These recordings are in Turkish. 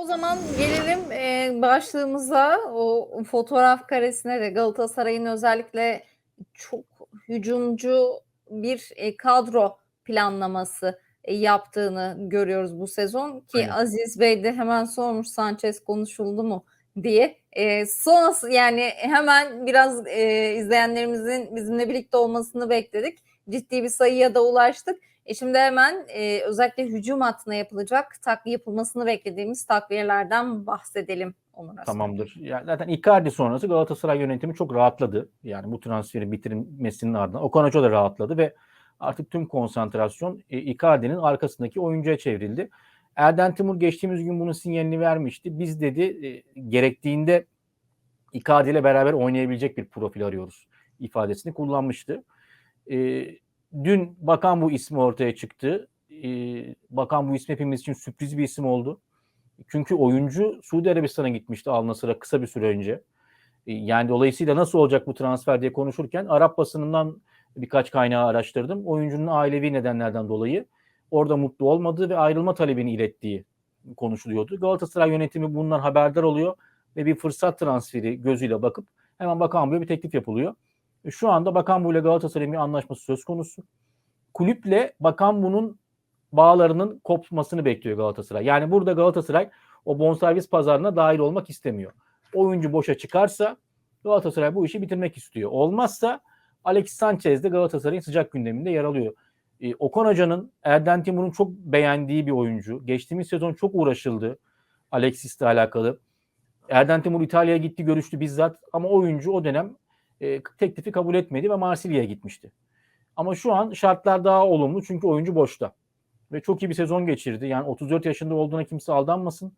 O zaman gelelim, eee, başlığımıza, o fotoğraf karesine de Galatasaray'ın özellikle çok hücumcu bir, eee, kadro planlaması, eee, yaptığını görüyoruz bu sezon ki Aynen. Aziz Bey de hemen sormuş "Sanchez konuşuldu mu?" diye. Eee, sonrası yani hemen biraz, eee, izleyenlerimizin bizimle birlikte olmasını bekledik. Ciddi bir sayıya da ulaştık. E, şimdi hemen, eee, özellikle hücum hattına yapılacak takviye yapılmasını beklediğimiz takviyelerden bahsedelim Onur. Tamamdır. Ya, zaten Icardi sonrası Galatasaray yönetimi çok rahatladı. Yani bu transferi bitirilmesinin ardından Okan Hoca da rahatladı ve artık tüm konsantrasyon, eee, Icardi'nin arkasındaki oyuncuya çevrildi. Erden Timur geçtiğimiz gün bunun sinyalini vermişti. Biz dedi, eee, gerektiğinde Icardi ile beraber oynayabilecek bir profil arıyoruz ifadesini kullanmıştı. Eee, dün Bakan bu ismi ortaya çıktı. Eee, Bakan bu ismi hepimiz için sürpriz bir isim oldu. Çünkü oyuncu Suudi Arabistan'a gitmişti Al Nassr'a kısa bir süre önce. Eee, yani dolayısıyla nasıl olacak bu transfer diye konuşurken Arap basınından birkaç kaynağı araştırdım. Oyuncunun ailevi nedenlerden dolayı orada mutlu olmadığı ve ayrılma talebini ilettiği konuşuluyordu. Galatasaray yönetimi bundan haberdar oluyor ve bir fırsat transferi gözüyle bakıp hemen Bakan bir teklif yapılıyor. Şu anda Bakan ile Galatasaray'ın bir anlaşması söz konusu. Kulüple Bakan bunun bağlarının kopmasını bekliyor Galatasaray. Yani burada Galatasaray o bonservis pazarına dahil olmak istemiyor. Oyuncu boşa çıkarsa Galatasaray bu işi bitirmek istiyor. Olmazsa Alexis Sanchez de Galatasaray'ın sıcak gündeminde yer alıyor. E, Okan Hoca'nın Erden Timur'un çok beğendiği bir oyuncu. Geçtiğimiz sezon çok uğraşıldı Alexis'le alakalı. Erden Timur İtalya'ya gitti görüştü bizzat ama oyuncu o dönem e, teklifi kabul etmedi ve Marsilya'ya gitmişti. Ama şu an şartlar daha olumlu çünkü oyuncu boşta. Ve çok iyi bir sezon geçirdi. Yani 34 yaşında olduğuna kimse aldanmasın.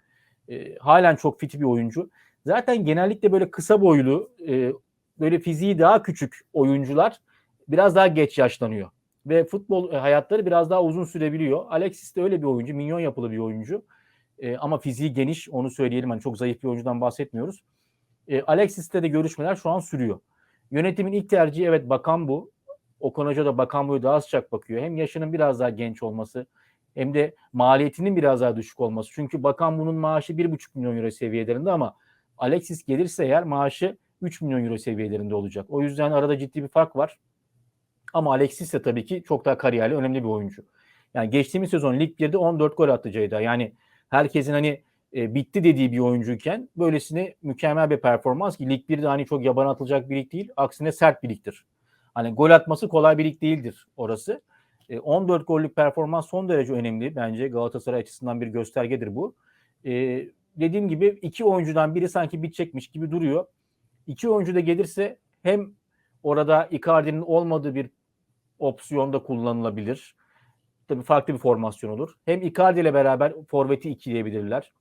E, halen çok fit bir oyuncu. Zaten genellikle böyle kısa boylu, e, böyle fiziği daha küçük oyuncular biraz daha geç yaşlanıyor. Ve futbol hayatları biraz daha uzun sürebiliyor. Alexis de öyle bir oyuncu. Minyon yapılı bir oyuncu. E, ama fiziği geniş onu söyleyelim. Hani çok zayıf bir oyuncudan bahsetmiyoruz. E, Alexis'te de görüşmeler şu an sürüyor. Yönetimin ilk tercihi evet bakan bu. Okan Hoca da bakan boyu daha sıcak bakıyor. Hem yaşının biraz daha genç olması hem de maliyetinin biraz daha düşük olması. Çünkü bakan bunun maaşı 1,5 milyon euro seviyelerinde ama Alexis gelirse eğer maaşı 3 milyon euro seviyelerinde olacak. O yüzden arada ciddi bir fark var. Ama Alexis de tabii ki çok daha kariyerli önemli bir oyuncu. Yani geçtiğimiz sezon Lig 1'de 14 gol attı Ceyda. Yani herkesin hani e, bitti dediği bir oyuncuyken böylesine mükemmel bir performans ki Lig 1'de hani çok yaban atılacak bir lig değil. Aksine sert bir ligdir. Hani gol atması kolay bir lig değildir orası. E, 14 gollük performans son derece önemli bence Galatasaray açısından bir göstergedir bu. E, dediğim gibi iki oyuncudan biri sanki bitecekmiş gibi duruyor. İki oyuncu da gelirse hem orada Icardi'nin olmadığı bir opsiyonda kullanılabilir. Tabii farklı bir formasyon olur. Hem Icardi ile beraber forveti ikileyebilirler.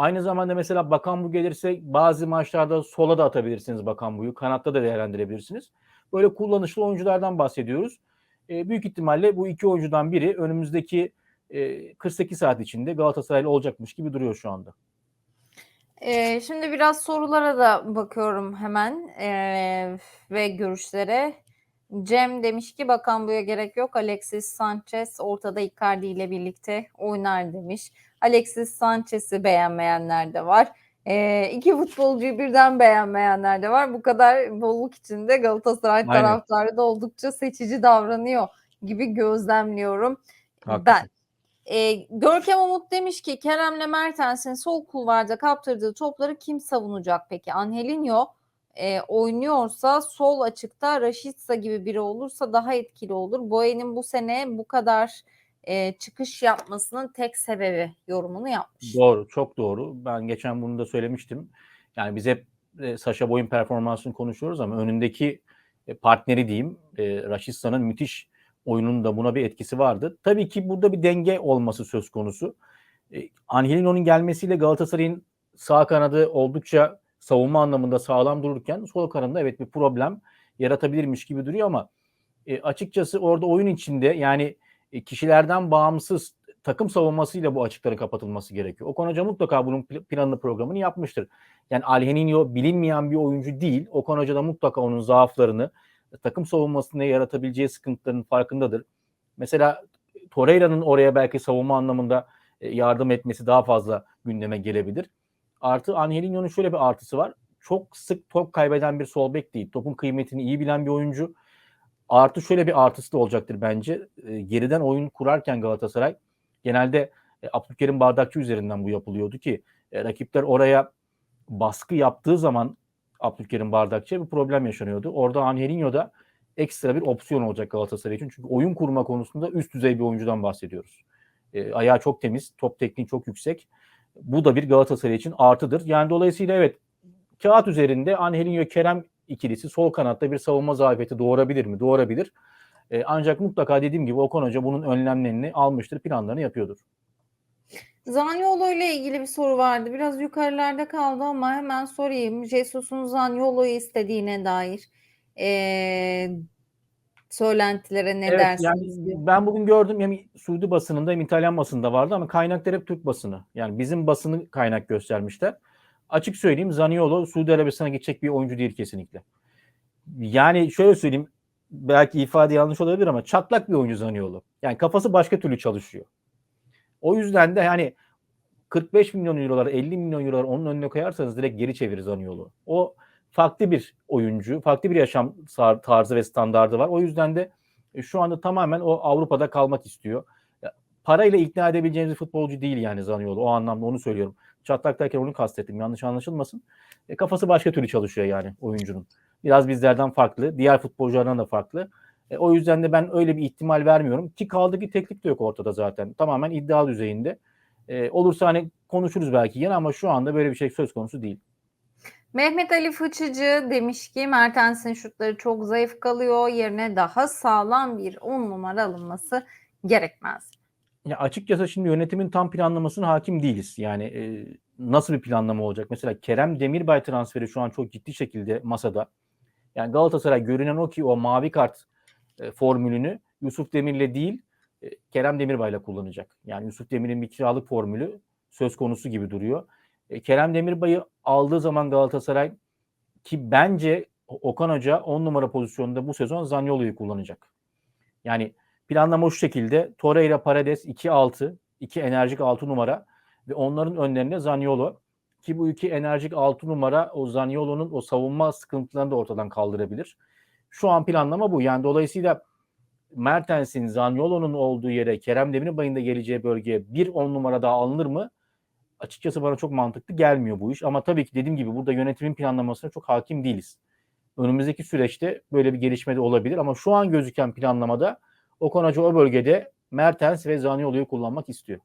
Aynı zamanda mesela Bakan bu gelirse bazı maçlarda sola da atabilirsiniz Bakan buyu. Kanatta da değerlendirebilirsiniz. Böyle kullanışlı oyunculardan bahsediyoruz. E, büyük ihtimalle bu iki oyuncudan biri önümüzdeki e, 48 saat içinde Galatasaray'la olacakmış gibi duruyor şu anda. Eee, şimdi biraz sorulara da bakıyorum hemen eee, ve görüşlere. Cem demiş ki Bakan Bu'ya gerek yok. Alexis Sanchez ortada Icardi ile birlikte oynar demiş. Alexis Sanchez'i beğenmeyenler de var. Eee, iki futbolcuyu birden beğenmeyenler de var. Bu kadar bolluk içinde Galatasaray Aynen. taraftarı da oldukça seçici davranıyor gibi gözlemliyorum Haklısın. ben. Eee, Görkem Umut demiş ki Kerem'le Mertens'in sol kulvarda kaptırdığı topları kim savunacak peki? Angelinho eee, oynuyorsa sol açıkta Rashica gibi biri olursa daha etkili olur. Boyen'in bu sene bu kadar eee, çıkış yapmasının tek sebebi yorumunu yapmış. Doğru, çok doğru. Ben geçen bunu da söylemiştim. Yani biz hep e, Sasha Boy'un performansını konuşuyoruz ama önündeki e, partneri diyeyim, e, Rashica'nın müthiş oyunun da buna bir etkisi vardı. Tabii ki burada bir denge olması söz konusu. E, Angelino'nun gelmesiyle Galatasaray'ın sağ kanadı oldukça savunma anlamında sağlam dururken sol kanadında evet bir problem yaratabilirmiş gibi duruyor ama e, açıkçası orada oyun içinde yani e, kişilerden bağımsız takım savunmasıyla bu açıkların kapatılması gerekiyor. Okan Hoca mutlaka bunun planını programını yapmıştır. Yani Alheninho bilinmeyen bir oyuncu değil. Okan Hoca da mutlaka onun zaaflarını takım savunmasında yaratabileceği sıkıntıların farkındadır. Mesela Torreira'nın oraya belki savunma anlamında yardım etmesi daha fazla gündeme gelebilir. Artı Angelinho'nun şöyle bir artısı var. Çok sık top kaybeden bir sol bek değil. Topun kıymetini iyi bilen bir oyuncu. Artı şöyle bir artısı da olacaktır bence. E, geriden oyun kurarken Galatasaray genelde e, Abdülkerim Bardakçı üzerinden bu yapılıyordu ki e, rakipler oraya baskı yaptığı zaman Abdülkerim Bardakçı'ya bir problem yaşanıyordu. Orada Angelinho da ekstra bir opsiyon olacak Galatasaray için. Çünkü oyun kurma konusunda üst düzey bir oyuncudan bahsediyoruz. E, ayağı çok temiz, top tekniği çok yüksek. Bu da bir Galatasaray için artıdır. Yani dolayısıyla evet kağıt üzerinde Angelinho Kerem ikilisi sol kanatta bir savunma zafiyeti doğurabilir mi? Doğurabilir. E, ancak mutlaka dediğim gibi Okan Hoca bunun önlemlerini almıştır, planlarını yapıyordur. Zaniolo ile ilgili bir soru vardı. Biraz yukarılarda kaldı ama hemen sorayım. Jesus'un Zaniolo'yu istediğine dair eee, söylentilere ne Evet dersiniz? yani ben bugün gördüm hem Suudi basınında hem İtalyan basında vardı ama kaynaklar hep Türk basını. Yani bizim basını kaynak göstermişler. Açık söyleyeyim Zaniolo Suudi Arabistan'a gidecek bir oyuncu değil kesinlikle. Yani şöyle söyleyeyim belki ifade yanlış olabilir ama çatlak bir oyuncu Zaniolo. Yani kafası başka türlü çalışıyor. O yüzden de hani 45 milyon eurolar 50 milyon eurolar onun önüne koyarsanız direkt geri çevirir Zaniolo. O farklı bir oyuncu, farklı bir yaşam tarzı ve standardı var. O yüzden de e, şu anda tamamen o Avrupa'da kalmak istiyor. Parayla ikna edebileceğiniz bir futbolcu değil yani Zaniolo. O anlamda onu söylüyorum. Çatlak derken onu kastettim. Yanlış anlaşılmasın. E, kafası başka türlü çalışıyor yani oyuncunun. Biraz bizlerden farklı. Diğer futbolculardan da farklı. E, o yüzden de ben öyle bir ihtimal vermiyorum. Ki kaldı ki teklif de yok ortada zaten. Tamamen iddia düzeyinde. E, olursa hani konuşuruz belki yine ama şu anda böyle bir şey söz konusu değil. Mehmet Ali Fıçıcı demiş ki Mertens'in şutları çok zayıf kalıyor. Yerine daha sağlam bir 10 numara alınması gerekmez. Ya açıkçası şimdi yönetimin tam planlamasına hakim değiliz. Yani e, nasıl bir planlama olacak? Mesela Kerem Demirbay transferi şu an çok ciddi şekilde masada. Yani Galatasaray görünen o ki o mavi kart e, formülünü Yusuf Demir'le değil e, Kerem Demirbay'la kullanacak. Yani Yusuf Demir'in bir kiralık formülü söz konusu gibi duruyor. E, Kerem Demirbay'ı aldığı zaman Galatasaray ki bence Okan Hoca 10 numara pozisyonunda bu sezon Zaniolo'yu kullanacak. Yani planlama şu şekilde. Torreira, Paredes 2-6, 2 enerjik 6 numara ve onların önlerinde Zaniolo ki bu iki enerjik 6 numara o Zaniolo'nun o savunma sıkıntılarını da ortadan kaldırabilir. Şu an planlama bu. Yani dolayısıyla Mertens'in Zaniolo'nun olduğu yere Kerem Demirbay'ın da geleceği bölgeye bir 10 numara daha alınır mı? Açıkçası bana çok mantıklı gelmiyor bu iş. Ama tabii ki dediğim gibi burada yönetimin planlamasına çok hakim değiliz. Önümüzdeki süreçte böyle bir gelişme de olabilir ama şu an gözüken planlamada Okan Hoca o bölgede Mertens ve Zaniolo'yu kullanmak istiyor.